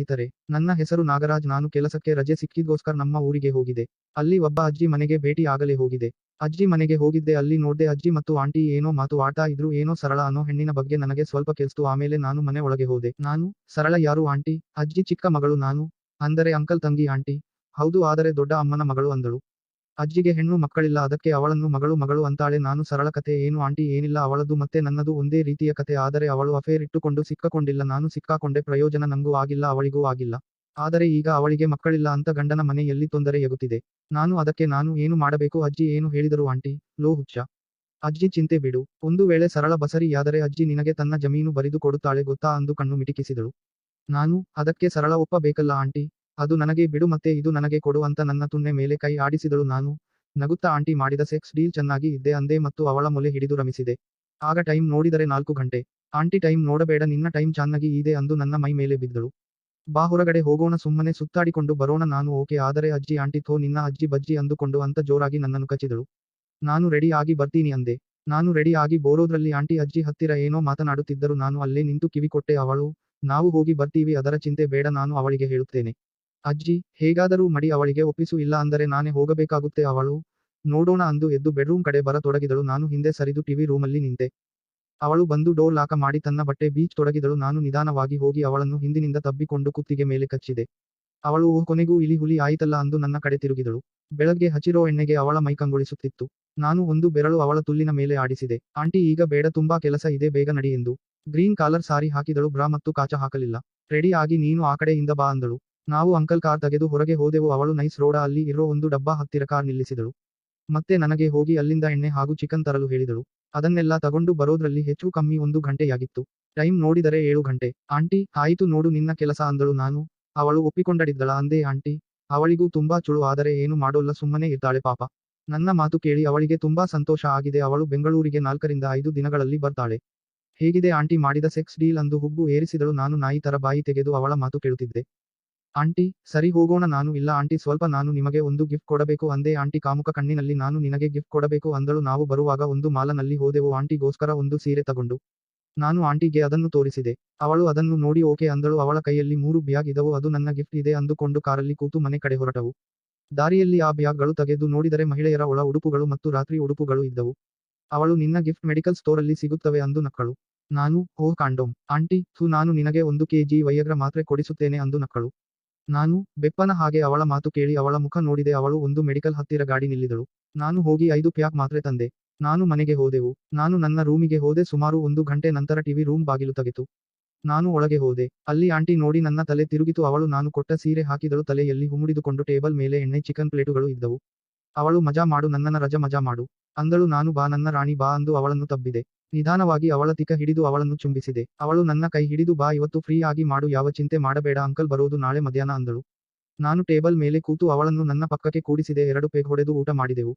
ಸ್ನೇಹಿತರೆ, ನನ್ನ ಹೆಸರು ನಾಗರಾಜ್. ನಾನು ಕೆಲಸಕ್ಕೆ ರಜೆ ಸಿಕ್ಕಿದ್ಗೋಸ್ಕರ ನಮ್ಮ ಊರಿಗೆ ಹೋಗಿದೆ. ಅಲ್ಲಿ ಒಬ್ಬ ಅಜ್ಜಿ ಮನೆಗೆ ಭೇಟಿ ಆಗಲೇ ಹೋಗಿದೆ. ಅಜ್ಜಿ ಮನೆಗೆ ಹೋಗಿದ್ದೆ, ಅಲ್ಲಿ ನೋಡ್ದೆ ಅಜ್ಜಿ ಮತ್ತು ಆಂಟಿ ಏನೋ ಮಾತು ಆಡ್ತಾ ಇದ್ರು, ಏನೋ ಸರಳ ಅನ್ನೋ ಹೆಣ್ಣಿನ ಬಗ್ಗೆ ನನಗೆ ಸ್ವಲ್ಪ ಕೆಲ್ಸ್ತು ಆಮೇಲೆ ನಾನು ಮನೆ ಒಳಗೆ ಹೋದೆ. ನಾನು, ಸರಳ ಯಾರು ಆಂಟಿ? ಅಜ್ಜಿ ಚಿಕ್ಕ ಮಗಳು ನಾನು, ಅಂದರೆ ಅಂಕಲ್ ತಂಗಿ ಆಂಟಿ. ಹೌದು, ಆದರೆ ದೊಡ್ಡ ಅಮ್ಮನ ಮಗಳು ಅಂದಳು. ಅಜ್ಜಿಗೆ ಹೆಣ್ಣು ಮಕ್ಕಳಿಲ್ಲ, ಅದಕ್ಕೆ ಅವಳನ್ನು ಮಗಳು ಮಗಳು ಅಂತಾಳೆ. ನಾನು ಸರಳ ಕತೆ, ಏನು ಆಂಟಿ ಏನಿಲ್ಲ ಅವಳದು ಮತ್ತೆ ನನ್ನದು ಒಂದೇ ರೀತಿಯ ಕತೆ. ಆದರೆ ಅವಳು ಅಫೇರ್ ಇಟ್ಟುಕೊಂಡು ಸಿಕ್ಕಕೊಂಡಿಲ್ಲ. ನಾನು ಸಿಕ್ಕಾಕೊಂಡೆ, ಪ್ರಯೋಜನ ನಂಗೂ ಆಗಿಲ್ಲ, ಅವಳಿಗೂ ಆಗಿಲ್ಲ. ಆದರೆ ಈಗ ಅವಳಿಗೆ ಮಕ್ಕಳಿಲ್ಲ ಅಂತ ಗಂಡನ ಮನೆಯಲ್ಲಿ ತೊಂದರೆ ಎಗುತ್ತಿದೆ? ನಾನು ಅದಕ್ಕೆ ನಾನು ಏನು ಮಾಡಬೇಕು? ಅಜ್ಜಿ ಏನು ಹೇಳಿದರು ಆಂಟಿ? ಲೋ ಹುಚ್ಚ. ಅಜ್ಜಿ ಚಿಂತೆ ಬಿಡು. ಒಂದು ವೇಳೆ ಸರಳ ಬಸರಿಯಾದರೆ ಅಜ್ಜಿ ನಿನಗೆ ತನ್ನ ಜಮೀನು ಬರಿದು ಕೊಡುತ್ತಾಳೆ ಗೊತ್ತಾ ಅಂದು ಕಣ್ಣು ಮಿಟಿಕಿಸಿದಳು. ನಾನು ಅದಕ್ಕೆ ಸರಳ ಒಪ್ಪಬೇಕಲ್ಲ ಆಂಟಿ? ಅದು ನನಗೆ ಬಿಡು ಮತ್ತೆ ಇದು ನನಗೆ ಕೊಡು ಅಂತ ನನ್ನ ತುನ್ನೆ ಮೇಲೆ ಕೈ ಆಡಿಸಿದಳು ನಾನು. ನಗುತ್ತಾ ಆಂಟಿ ಮಾಡಿದ ಸೆಕ್ಸ್ ಡೀಲ್ ಚೆನ್ನಾಗಿ ಇದ್ದೆ ಅಂದೆ ಮತ್ತು ಅವಳ ಮೊಲೆ ಹಿಡಿದು ರಮಿಸಿದೆ. ಆಗ ಟೈಮ್ ನೋಡಿದರೆ ನಾಲ್ಕು ಗಂಟೆ. ಆಂಟಿ ಟೈಮ್ ನೋಡಬೇಡ, ನಿನ್ನ ಟೈಮ್ ಚೆನ್ನಾಗಿ ಇದೆ ಅಂದು ನನ್ನ ಮೈ ಮೇಲೆ ಬಿದ್ದಳು. ಬಾ ಹೊರಗಡೆ ಹೋಗೋಣ, ಸುಮ್ಮನೆ ಸುತ್ತಾಡಿಕೊಂಡು ಬರೋಣ. ನಾನು ಓಕೆ, ಆದರೆ ಅಜ್ಜಿ, ಆಂಟಿ ಥೋ, ನಿನ್ನ ಅಜ್ಜಿ ಬಜ್ಜಿ ಅಂದುಕೊಂಡು ಅಂತ ಜೋರಾಗಿ ನನ್ನನ್ನು ಕಚ್ಚಿದಳು. ನಾನು ರೆಡಿ ಆಗಿ ಬರ್ತೀನಿ ಅಂದೆ. ನಾನು ರೆಡಿ ಆಗಿ ಬೋರೋದ್ರಲ್ಲಿ ಆಂಟಿ ಅಜ್ಜಿ ಹತ್ತಿರ ಏನೋ ಮಾತನಾಡುತ್ತಿದ್ದರು. ನಾನು ಅಲ್ಲೇ ನಿಂತು ಕಿವಿ ಕೊಟ್ಟೆ ಅವಳು. ನಾವು ಹೋಗಿ ಬರ್ತೀವಿ, ಅದರ ಚಿಂತೆ ಬೇಡ, ನಾನು ಅವಳಿಗೆ ಹೇಳುತ್ತೇನೆ. ಅಜ್ಜಿ, ಹೇಗಾದರೂ ಮಡಿ ಅವಳಿಗೆ ಒಪ್ಪಿಸು, ಇಲ್ಲ ಅಂದರೆ ನಾನೇ ಹೋಗಬೇಕಾಗುತ್ತೆ ಅವಳು. ನೋಡೋಣ ಅಂದು ಎದ್ದು ಬೆಡ್ರೂಮ್ ಕಡೆ ಬರತೊಡಗಿದಳು ನಾನು ಹಿಂದೆ ಸರಿದು ಟಿವಿ ರೂಮಲ್ಲಿ ನಿಂತೆ. ಅವಳು ಬಂದು ಡೋರ್ ಲಾಕ ಮಾಡಿ ತನ್ನ ಬಟ್ಟೆ ಬೀಚ್ ತೊಡಗಿದಳು. ನಾನು ನಿಧಾನವಾಗಿ ಹೋಗಿ ಅವಳನ್ನು ಹಿಂದಿನಿಂದ ತಬ್ಬಿಕೊಂಡು ಕುತ್ತಿಗೆ ಮೇಲೆ ಕಚ್ಚಿದೆ. ಅವಳು, ಓಹ್, ಕೊನೆಗೂ ಇಲಿ ಹುಲಿ ಆಯಿತಲ್ಲ ಅಂದು ನನ್ನ ಕಡೆ ತಿರುಗಿದಳು. ಬೆಳಗ್ಗೆ ಹಚ್ಚಿರೋ ಎಣ್ಣೆಗೆ ಅವಳ ಮೈಕಂಗೊಳಿಸುತ್ತಿತ್ತು ನಾನು ಒಂದು ಬೆರಳು ಅವಳ ತುಲ್ಲಿನ ಮೇಲೆ ಆಡಿಸಿದೆ. ಆಂಟಿ, ಈಗ ಬೇಡ, ತುಂಬಾ ಕೆಲಸ ಇದೆ, ಬೇಗ ನಡಿ ಎಂದು. ಗ್ರೀನ್ ಕಾಲರ್ ಸಾರಿ ಹಾಕಿದಳು. ಬ್ರಾ ಮತ್ತು ಕಾಚ ಹಾಕಲಿಲ್ಲ. ರೆಡಿ ಆಗಿ, ನೀನು ಆ ಕಡೆಯಿಂದ ಬಾ ಅಂದಳು. ನಾವು ಅಂಕಲ್ ಕಾರ್ ತೆಗೆದು ಹೊರಗೆ ಹೋದೆವು. ಅವಳು ನೈಸ್ ರೋಡ ಅಲ್ಲಿ ಇರೋ ಒಂದು ಡಬ್ಬ ಹತ್ತಿರ ಕಾರ್ ನಿಲ್ಲಿಸಿದಳು. ಮತ್ತೆ ನನಗೆ ಹೋಗಿ ಅಲ್ಲಿಂದ ಎಣ್ಣೆ ಹಾಗೂ ಚಿಕನ್ ತರಲು ಹೇಳಿದಳು. ಅದನ್ನೆಲ್ಲ ತಗೊಂಡು ಬರೋದ್ರಲ್ಲಿ ಹೆಚ್ಚು ಕಮ್ಮಿ ಒಂದು ಗಂಟೆಯಾಗಿತ್ತು. ಟೈಮ್ ನೋಡಿದರೆ ಏಳು ಗಂಟೆ. ಆಂಟಿ, ಆಯಿತು ನೋಡು, ನಿನ್ನ ಕೆಲಸ ಅಂದಳು ನಾನು. ಅವಳು ಒಪ್ಪಿಕೊಂಡಡಿದ್ದಳ ಅಂದೆ ಆಂಟಿ, ಅವಳಿಗೂ ತುಂಬಾ ಚುಳು, ಆದರೆ ಏನು ಮಾಡೋಲ್ಲ, ಸುಮ್ಮನೆ ಇದ್ದಾಳೆ ಪಾಪ. ನನ್ನ ಮಾತು ಕೇಳಿ ಅವಳಿಗೆ ತುಂಬಾ ಸಂತೋಷ ಆಗಿದೆ. ಅವಳು ಬೆಂಗಳೂರಿಗೆ ನಾಲ್ಕರಿಂದ ಐದು ದಿನಗಳಲ್ಲಿ ಬರ್ತಾಳೆ. ಹೇಗಿದೆ ಆಂಟಿ ಮಾಡಿದ ಸೆಕ್ಸ್ ಡೀಲ್ ಅಂದು ಹುಬ್ಬು ಏರಿಸಿದಳು. ನಾನು ನಾಯಿ ತರ ಬಾಯಿ ತೆಗೆದು ಅವಳ ಮಾತು ಕೇಳುತ್ತಿದ್ದೆ. ಆಂಟಿ, ಸರಿ ಹೋಗೋಣ ನಾನು, ಇಲ್ಲ ಆಂಟಿ, ಸ್ವಲ್ಪ ನಾನು ನಿಮಗೆ ಒಂದು ಗಿಫ್ಟ್ ಕೊಡಬೇಕು. ಅಂದೆ ಆಂಟಿ, ಕಾಮುಕ ಕಣ್ಣಿನಲ್ಲಿ ನಾನು ನಿನಗೆ ಗಿಫ್ಟ್ ಕೊಡಬೇಕು ಅಂದಳು. ನಾವು ಬರುವಾಗ ಒಂದು ಮಾಲನಲ್ಲಿ ಹೋದೆವು. ಆಂಟಿಗೋಸ್ಕರ ಒಂದು ಸೀರೆ ತಗೊಂಡು ನಾನು ಆಂಟಿಗೆ ಅದನ್ನು ತೋರಿಸಿದೆ. ಅವಳು ಅದನ್ನು ನೋಡಿ, ಓಕೆ ಅಂದಳು. ಅವಳ ಕೈಯಲ್ಲಿ ಮೂರು ಬ್ಯಾಗ್ ಇದವು ಅದು ನನ್ನ ಗಿಫ್ಟ್ ಇದೆ ಅಂದುಕೊಂಡು ಕಾರಲ್ಲಿ ಕೂತು ಮನೆ ಕಡೆ ಹೊರಟವು. ದಾರಿಯಲ್ಲಿ ಆ ಬ್ಯಾಗ್ಗಳು ತೆಗೆದು ನೋಡಿದರೆ ಮಹಿಳೆಯರ ಒಳ ಉಡುಪುಗಳು ಮತ್ತು ರಾತ್ರಿ ಉಡುಪುಗಳು ಇದ್ದವು. ಅವಳು, ನಿನ್ನ ಗಿಫ್ಟ್ ಮೆಡಿಕಲ್ ಸ್ಟೋರಲ್ಲಿ ಸಿಗುತ್ತವೆ ಅಂದು ನಕ್ಕಳು. ನಾನು, ಓಹ್ ಕಾಂಡೋಮ್. ಆಂಟಿ ಸು ನಾನು ನಿನಗೆ ಒಂದು ಕೆಜಿ ವೈಯಗ್ರ ಮಾತ್ರೆ ಕೊಡಿಸುತ್ತೇನೆ ಅಂದು ನಕ್ಕಳು. ನಾನು ಬೆಪ್ಪನ ಹಾಗೆ ಅವಳ ಮಾತು ಕೇಳಿ ಅವಳ ಮುಖ ನೋಡಿದೆ ಅವಳು ಒಂದು ಮೆಡಿಕಲ್ ಹತ್ತಿರ ಗಾಡಿ ನಿಲ್ಲಿದಳು. ನಾನು ಹೋಗಿ ಐದು ಪ್ಯಾಕ್ ಮಾತ್ರೆ ತಂದೆ. ನಾನು ಮನೆಗೆ ಹೋದೆವು. ನಾನು ನನ್ನ ರೂಮಿಗೆ ಹೋದೆ ಸುಮಾರು ಒಂದು ಗಂಟೆ ನಂತರ ಟಿವಿ ರೂಮ್ ಬಾಗಿಲು ತೆಗೆತು. ನಾನು ಒಳಗೆ ಹೋದೆ. ಅಲ್ಲಿ ಆಂಟಿ ನೋಡಿ ನನ್ನ ತಲೆ ತಿರುಗಿತು. ಅವಳು ನಾನು ಕೊಟ್ಟ ಸೀರೆ ಹಾಕಿದಳು. ತಲೆಯಲ್ಲಿ ಹುಮುಡಿದುಕೊಂಡು ಟೇಬಲ್ ಮೇಲೆ ಎಣ್ಣೆ, ಚಿಕನ್ ಪ್ಲೇಟುಗಳು ಇದ್ದವು. ಅವಳು ಮಜಾ ಮಾಡು, ನನ್ನನ್ನ ರಜ ಮಜಾ ಮಾಡು. ಅಂದಳು, ನಾನು ಬಾ, ನನ್ನ ರಾಣಿ ಬಾ ಅಂದು ಅವಳನ್ನು ತಬ್ಬಿದೆ. ನಿಧಾನವಾಗಿ ಅವಳ ತಿಕ ಹಿಡಿದು ಅವಳನ್ನು ಚುಂಬಿಸಿದೆ. ಅವಳು ನನ್ನ ಕೈ ಹಿಡಿದು, ಬಾ, ಇವತ್ತು ಫ್ರೀ ಆಗಿ ಮಾಡು, ಯಾವ ಚಿಂತೆ ಮಾಡಬೇಡ, ಅಂಕಲ್ ಬರೋದು ನಾಳೆ ಮಧ್ಯಾಹ್ನ, ಅಂದಳು. ನಾನು ಟೇಬಲ್ ಮೇಲೆ ಕೂತು ಅವಳನ್ನು ನನ್ನ ಪಕ್ಕಕ್ಕೆ ಕೂಡಿಸಿದೆ, ಎರಡು ಪೇಗ್ ಹೊಡೆದು ಊಟ ಮಾಡಿದೆವು.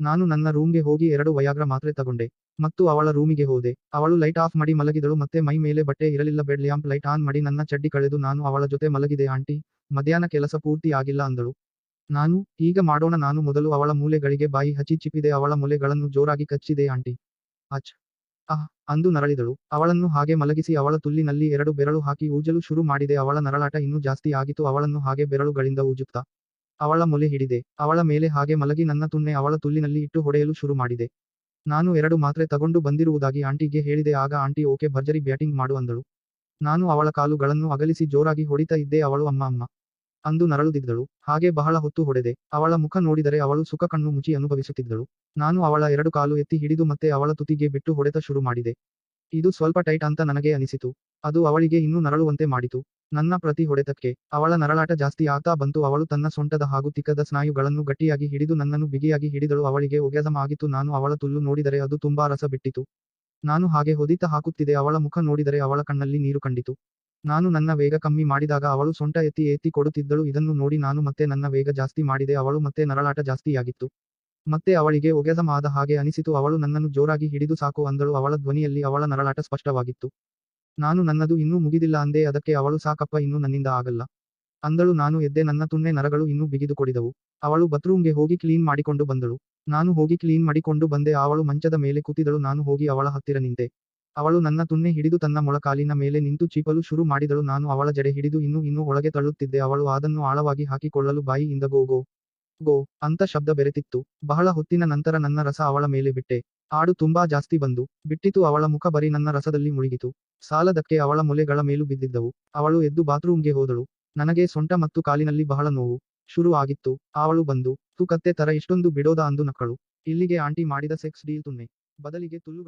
ನಾನು ನನ್ನ ರೂಮ್ಗೆ ಹೋಗಿ ಎರಡು ವಯಾಗ್ರ ಮಾತ್ರೆ ತಗೊಂಡೆ ಮತ್ತು ಅವಳ ರೂಮಿಗೆ ಹೋದೆ. ಅವಳು ಲೈಟ್ ಆಫ್ ಮಾಡಿ ಮಲಗಿದಳು ಮತ್ತೆ ಮೈ ಮೇಲೆ ಬಟ್ಟೆ ಇರಲಿಲ್ಲ, ಬೆಡ್ ಲ್ಯಾಂಪ್ ಲೈಟ್ ಆನ್ ಮಾಡಿ ನನ್ನ ಚಡ್ಡಿ ಕಳೆದು, ನಾನು ಅವಳ ಜೊತೆ ಮಲಗಿದೆ, ಆಂಟಿ, ಮಧ್ಯಾಹ್ನ ಕೆಲಸ ಪೂರ್ತಿ ಆಗಿಲ್ಲ, ಅಂದಳು. ನಾನು, ಈಗ ಮಾಡೋಣ, ನಾನು ಮೊದಲು ಅವಳ ಮೂಲೆಗಳಿಗೆ ಬಾಯಿ ಹಚ್ಚಿ ಚಿಪ್ಪಿದೆ, ಅವಳ ಮೂಲೆಗಳನ್ನು ಜೋರಾಗಿ ಕಚ್ಚಿದೆ, ಆಂಟಿ. ಅಚ್ ಆಹ್ ಅಂದು ನರಳಿದಳು. ಅವಳನ್ನು ಹಾಗೆ ಮಲಗಿಸಿ ಅವಳ ತುಲ್ಲಿನಲ್ಲಿ ಎರಡು ಬೆರಳು ಹಾಕಿ ಊಜಲು ಶುರು ಮಾಡಿದೆ. ಅವಳ ನರಳಾಟ ಇನ್ನೂ ಜಾಸ್ತಿ ಆಗಿತು ಅವಳನ್ನು ಹಾಗೆ ಬೆರಳುಗಳಿಂದ ಊಜುತ್ತಾ ಅವಳ ಮೊಲೆ ಹಿಡಿದೆ. ಅವಳ ಮೇಲೆ ಹಾಗೆ ಮಲಗಿ ನನ್ನ ತುನ್ನೆ ಅವಳ ತುಲ್ಲಿನಲ್ಲಿ ಇಟ್ಟು ಹೊಡೆಯಲು ಶುರು ಮಾಡಿದೆ. ನಾನು ಎರಡು ಮಾತ್ರೆ ತಗೊಂಡು ಬಂದಿರುವುದಾಗಿ ಆಂಟಿಗೆ ಹೇಳಿದೆ. ಆಗ ಆಂಟಿ, ಓಕೆ, ಭರ್ಜರಿ ಬ್ಯಾಟಿಂಗ್ ಮಾಡು ಅಂದಳು. ನಾನು ಅವಳ ಕಾಲುಗಳನ್ನು ಅಗಲಿಸಿ ಜೋರಾಗಿ ಹೊಡಿತಾ ಇದ್ದೆ. ಅವಳು, ಅಮ್ಮ ಅಮ್ಮ ಅಂದು ನರಳುತ್ತಿದ್ದಳು. ಹಾಗೆ ಬಹಳ ಹೊತ್ತು ಹೊಡೆದೆ. ಅವಳ ಮುಖ ನೋಡಿದರೆ ಅವಳು ಸುಖ ಕಣ್ಣು ಮುಚ್ಚಿ ಅನುಭವಿಸುತ್ತಿದ್ದಳು. ನಾನು ಅವಳ ಎರಡು ಕಾಲು ಎತ್ತಿ ಹಿಡಿದು ಮತ್ತೆ ಅವಳ ತುತಿಗೆ ಬಿಟ್ಟು ಹೊಡೆತ ಶುರು ಮಾಡಿದೆ. ಇದು ಸ್ವಲ್ಪ ಟೈಟ್ ಅಂತ ನನಗೆ ಅನಿಸಿತು. ಅದು ಅವಳಿಗೆ ಇನ್ನೂ ನರಳುವಂತೆ ಮಾಡಿತು. ನನ್ನ ಪ್ರತಿ ಹೊಡೆತಕ್ಕೆ ಅವಳ ನರಳಾಟ ಜಾಸ್ತಿ ಆಗ್ತಾ ಬಂತು. ಅವಳು ತನ್ನ ಸೊಂಟದ ಹಾಗೂ ತಿಕ್ಕದ ಸ್ನಾಯುಗಳನ್ನು ಗಟ್ಟಿಯಾಗಿ ಹಿಡಿದು ನನ್ನನ್ನು ಬಿಗಿಯಾಗಿ ಹಿಡಿದಳು. ಅವಳಿಗೆ ಉಗ್ಯಾಸಮ ಆಗಿತ್ತು ನಾನು ಅವಳ ತುಲ್ಲು ನೋಡಿದರೆ ಅದು ತುಂಬಾ ರಸ ಬಿಟ್ಟಿತು. ನಾನು ಹಾಗೆ ಹೊದಿತ ಹಾಕುತ್ತಿದೆ ಅವಳ ಮುಖ ನೋಡಿದರೆ ಅವಳ ಕಣ್ಣಲ್ಲಿ ನೀರು ಕಂಡಿತು. ನಾನು ನನ್ನ ವೇಗ ಕಮ್ಮಿ ಮಾಡಿದಾಗ ಅವಳು ಸೊಂಟ ಎತ್ತಿ ಎತ್ತಿ ಕೊಡುತ್ತಿದ್ದಳು. ಇದನ್ನು ನೋಡಿ ನಾನು ಮತ್ತೆ ನನ್ನ ವೇಗ ಜಾಸ್ತಿ ಮಾಡಿದೆ. ಅವಳು ಮತ್ತೆ ನರಳಾಟ ಜಾಸ್ತಿಯಾಗಿತ್ತು. ಮತ್ತೆ ಅವಳಿಗೆ ಒಗೆಸಮ ಆದ ಹಾಗೆ ಅನಿಸಿತು. ಅವಳು ನನ್ನನ್ನು ಜೋರಾಗಿ ಹಿಡಿದು ಸಾಕು ಅಂದಳು. ಅವಳ ಧ್ವನಿಯಲ್ಲಿ ಅವಳ ನರಳಾಟ ಸ್ಪಷ್ಟವಾಗಿತ್ತು. ನಾನು ನನ್ನದು ಇನ್ನೂ ಮುಗಿದಿಲ್ಲ ಅಂದೆ. ಅದಕ್ಕೆ ಅವಳು, ಸಾಕಪ್ಪ, ಇನ್ನೂ ನನ್ನಿಂದ ಆಗಲ್ಲ ಅಂದಳು. ನಾನು ಎದ್ದೆ. ನನ್ನ ತುನ್ನೆ ನರಗಳು ಇನ್ನೂ ಬಿಗಿದುಕೊಡಿದವು. ಅವಳು ಬಾತ್ರೂಮ್ಗೆ ಹೋಗಿ ಕ್ಲೀನ್ ಮಾಡಿಕೊಂಡು ಬಂದಳು. ನಾನು ಹೋಗಿ ಕ್ಲೀನ್ ಮಾಡಿಕೊಂಡು ಬಂದೆ. ಅವಳು ಮಂಚದ ಮೇಲೆ ಕೂತಿದಳು ನಾನು ಹೋಗಿ ಅವಳ ಹತ್ತಿರ ನಿಂತೆ. ಅವಳು ನನ್ನ ತುನ್ನೆ ಹಿಡಿದು ತನ್ನ ಮೊಳಕಾಲಿನ ಮೇಲೆ ನಿಂತು ಚೀಪಲು ಶುರು ಮಾಡಿದಳು. ನಾನು ಅವಳ ಜಡೆ ಹಿಡಿದು ಇನ್ನೂ ಇನ್ನೂ ಒಳಗೆ ತಳ್ಳುತ್ತಿದ್ದೆ. ಅವಳು ಅದನ್ನು ಆಳವಾಗಿ ಹಾಕಿಕೊಳ್ಳಲು ಬಾಯಿಯಿಂದ ಗೋ ಗೋ ಗೋ ಅಂತ ಶಬ್ದ ಬೆರೆತಿತ್ತು. ಬಹಳ ಹೊತ್ತಿನ ನಂತರ ನನ್ನ ರಸ ಅವಳ ಮೇಲೆ ಬಿಟ್ಟೆ. ಆಡು ತುಂಬಾ ಜಾಸ್ತಿ ಬಂದು ಬಿಟ್ಟಿತು. ಅವಳ ಮುಖ ಬರಿ ನನ್ನ ರಸದಲ್ಲಿ ಮುಳುಗಿತು. ಸಾಲದಕ್ಕೆ ಅವಳ ಮೊಲೆಗಳ ಮೇಲೂ ಬಿದ್ದಿದ್ದವು. ಅವಳು ಎದ್ದು ಬಾತ್ರೂಮ್ಗೆ ಹೋದಳು. ನನಗೆ ಸೊಂಟ ಮತ್ತು ಕಾಲಿನಲ್ಲಿ ಬಹಳ ನೋವು ಶುರು ಆಗಿತ್ತು. ಅವಳು ಬಂದು ತೂಕತ್ತೆ ತರ, ಇಷ್ಟೊಂದು ಬಿಡೋದ? ಅಂದು ನಕ್ಕಳು. ಇಲ್ಲಿಗೆ ಆಂಟಿ ಮಾಡಿದ ಸೆಕ್ಸ್ ಡೀಲ್ ತುನ್ನೆ. ಬದಲಿಗೆ ತುಲ್ಲುಗಳು